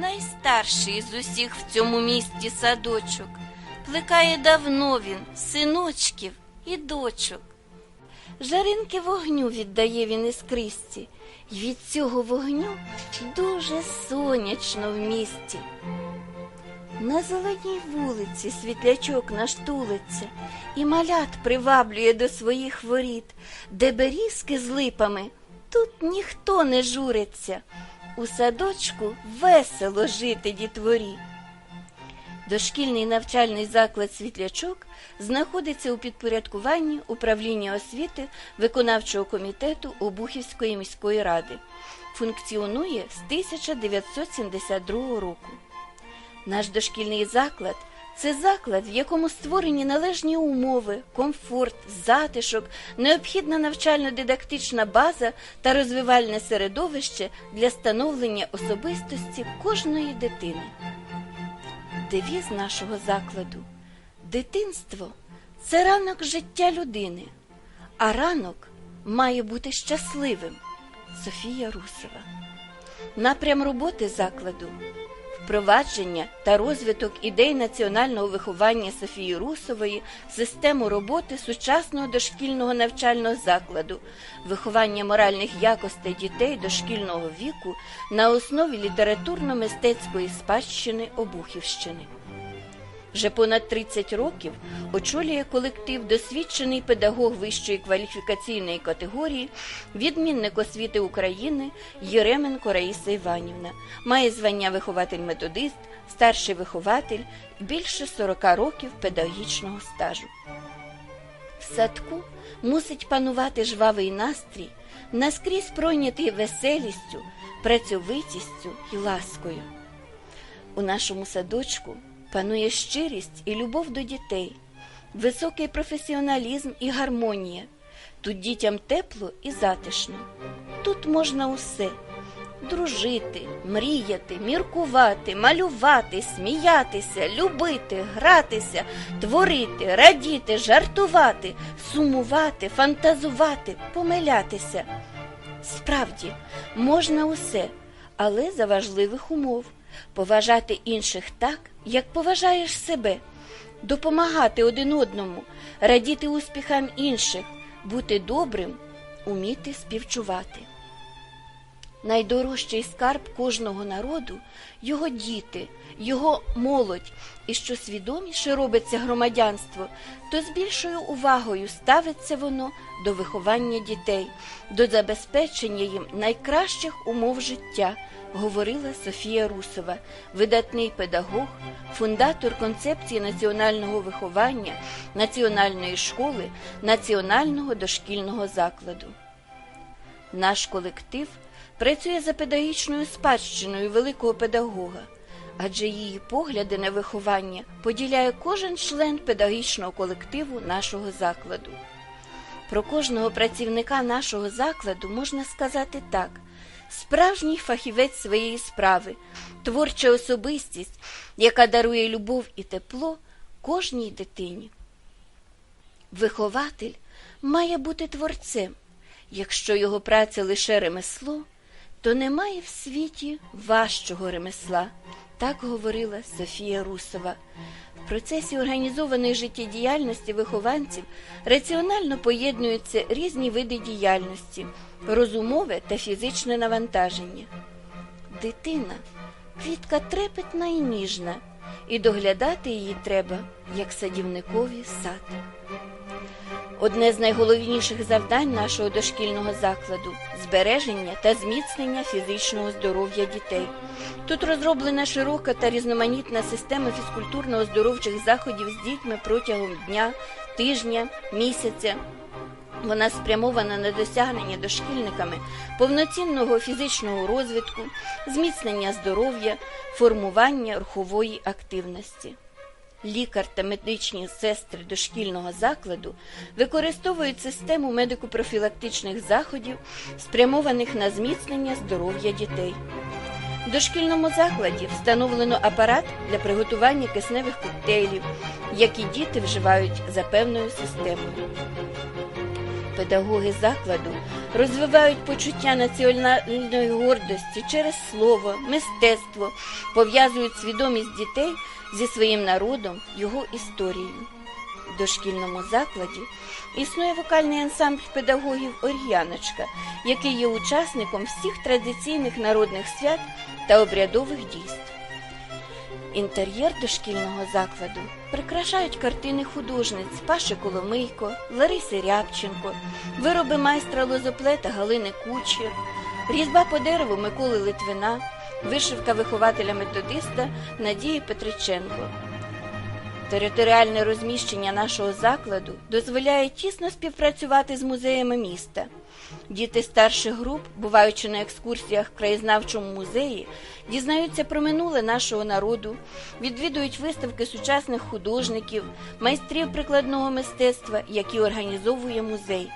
найстарший з усіх в цьому місті садочок. Плекає давно він синочків і дочок. Жаринки вогню віддає він іскристі, й від цього вогню дуже сонячно в місті. На зеленій вулиці світлячок наш тулиться і малят приваблює до своїх воріт, де берізки з липами тут ніхто не журиться. У садочку весело жити дітворі. Дошкільний навчальний заклад Світлячок знаходиться у підпорядкуванні управління освіти виконавчого комітету Обухівської міської ради. Функціонує з 1972 року. Наш дошкільний заклад це заклад, в якому створені належні умови, комфорт, затишок, необхідна навчально-дидактична база та розвивальне середовище для становлення особистості кожної дитини. Девіз нашого закладу дитинство це ранок життя людини, а ранок має бути щасливим. Софія Русова. Напрям роботи закладу впровадження та розвиток ідей національного виховання Софії Русової, систему роботи сучасного дошкільного навчального закладу, виховання моральних якостей дітей дошкільного віку на основі літературно-мистецької спадщини Обухівщини. Вже понад 30 років очолює колектив досвідчений педагог вищої кваліфікаційної категорії, відмінник освіти України Єременко Раїса Іванівна, має звання вихователь-методист, старший вихователь, більше 40 років педагогічного стажу. В садку мусить панувати жвавий настрій, наскрізь пройнятий веселістю, працьовитістю і ласкою. У нашому садочку панує щирість і любов до дітей, високий професіоналізм і гармонія. Тут дітям тепло і затишно. Тут можна усе дружити, мріяти, міркувати, малювати, сміятися, любити, гратися, творити, радіти, жартувати, сумувати, фантазувати, помилятися. Справді, можна усе, але за важливих умов поважати інших так, як поважаєш себе, допомагати один одному, радіти успіхам інших, бути добрим, уміти співчувати. Найдорожчий скарб кожного народу його діти, його молодь, і що свідоміше робиться громадянство, то з більшою увагою ставиться воно до виховання дітей, до забезпечення їм найкращих умов життя, говорила Софія Русова, видатний педагог, фундатор концепції національного виховання, національної школи, національного дошкільного закладу. Наш колектив працює за педагогічною спадщиною великого педагога, адже її погляди на виховання поділяє кожен член педагогічного колективу нашого закладу. Про кожного працівника нашого закладу можна сказати так: справжній фахівець своєї справи, творча особистість, яка дарує любов і тепло кожній дитині. Вихователь має бути творцем. Якщо його праця лише ремесло, то немає в світі важчого ремесла, так говорила Софія Русова. В процесі організованої життєдіяльності вихованців раціонально поєднуються різні види діяльності, розумове та фізичне навантаження. Дитина квітка трепетна і ніжна, і доглядати її треба, як садівникові сад. Одне з найголовніших завдань нашого дошкільного закладу збереження та зміцнення фізичного здоров'я дітей. Тут розроблена широка та різноманітна система фізкультурно-оздоровчих заходів з дітьми протягом дня, тижня, місяця. Вона спрямована на досягнення дошкільниками повноцінного фізичного розвитку, зміцнення здоров'я, формування рухової активності лікар та медичні сестри дошкільного закладу використовують систему медико-профілактичних заходів, спрямованих на зміцнення здоров'я дітей. В дошкільному закладі встановлено апарат для приготування кисневих коктейлів, які діти вживають за певною системою. Педагоги закладу розвивають почуття національної гордості через слово, мистецтво, пов'язують свідомість дітей зі своїм народом, його історією. В дошкільному закладі існує вокальний ансамбль педагогів Ор'яночка, який є учасником всіх традиційних народних свят та обрядових дійств. Інтер'єр дошкільного закладу прикрашають картини художниць Паши Коломийко, Лариси Рябченко, вироби майстра лозоплета Галини Кучер, різьба по дереву Миколи Литвина, вишивка вихователя методиста Надії Петриченко. Територіальне розміщення нашого закладу дозволяє тісно співпрацювати з музеями міста. Діти старших груп, буваючи на екскурсіях в краєзнавчому музеї, дізнаються про минуле нашого народу, відвідують виставки сучасних художників, майстрів прикладного мистецтва, які організовує музей.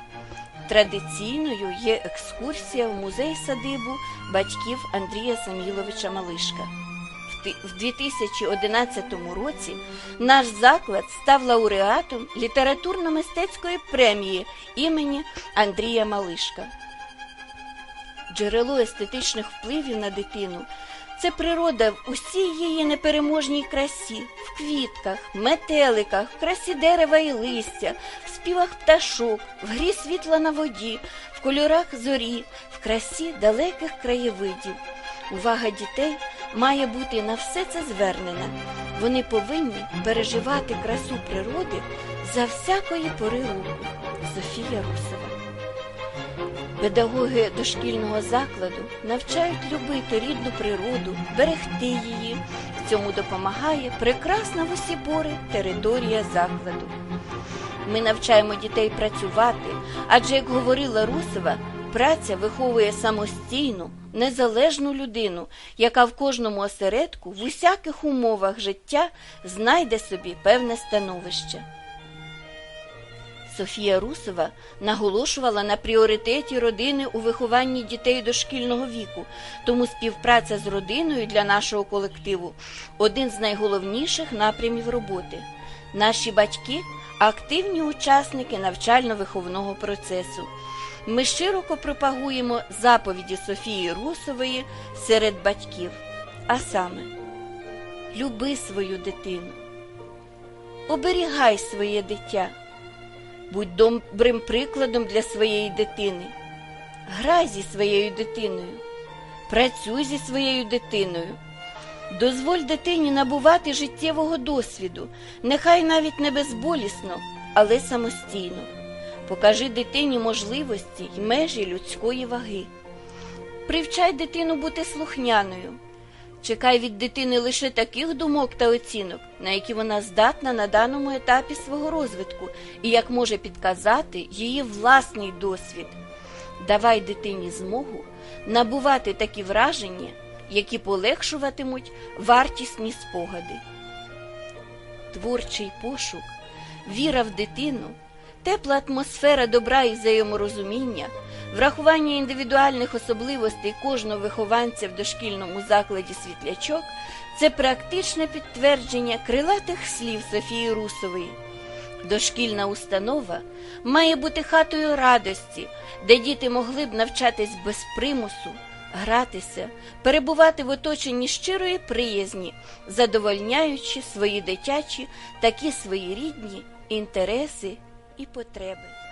Традиційною є екскурсія в музей садибу батьків Андрія Саміловича Малишка. В 2011 році наш заклад став лауреатом літературно-мистецької премії імені Андрія Малишка. Джерело естетичних впливів на дитину це природа в усій її непереможній красі, в квітках, метеликах, красі дерева і листя, в співах пташок, в грі світла на воді, в кольорах зорі, в красі далеких краєвидів. Увага дітей має бути на все це звернена. Вони повинні переживати красу природи за всякої пори року. Софія Русова. Педагоги дошкільного закладу навчають любити рідну природу, берегти її. Цьому допомагає прекрасна в усі пори територія закладу. Ми навчаємо дітей працювати, адже, як говорила Русова, праця виховує самостійну, незалежну людину, яка в кожному осередку, в усяких умовах життя знайде собі певне становище. Софія Русова наголошувала на пріоритеті родини у вихованні дітей дошкільного віку, тому співпраця з родиною для нашого колективу один з найголовніших напрямів роботи. Наші батьки активні учасники навчально-виховного процесу. Ми широко пропагуємо заповіді Софії Русової серед батьків, а саме люби свою дитину, оберігай своє дитя. Будь добрим прикладом для своєї дитини. Грай зі своєю дитиною, працюй зі своєю дитиною. Дозволь дитині набувати життєвого досвіду, нехай навіть не безболісно, але самостійно. Покажи дитині можливості й межі людської ваги. Привчай дитину бути слухняною. Чекай від дитини лише таких думок та оцінок, на які вона здатна на даному етапі свого розвитку і як може підказати її власний досвід. Давай дитині змогу набувати такі враження, які полегшуватимуть вартісні спогади. Творчий пошук, віра в дитину, тепла атмосфера добра і взаєморозуміння, врахування індивідуальних особливостей кожного вихованця в дошкільному закладі світлячок це практичне підтвердження крилатих слів Софії Русової. Дошкільна установа має бути хатою радості, де діти могли б навчатись без примусу, гратися, перебувати в оточенні щирої приязні, задовольняючи свої дитячі, такі свої рідні інтереси і потреби.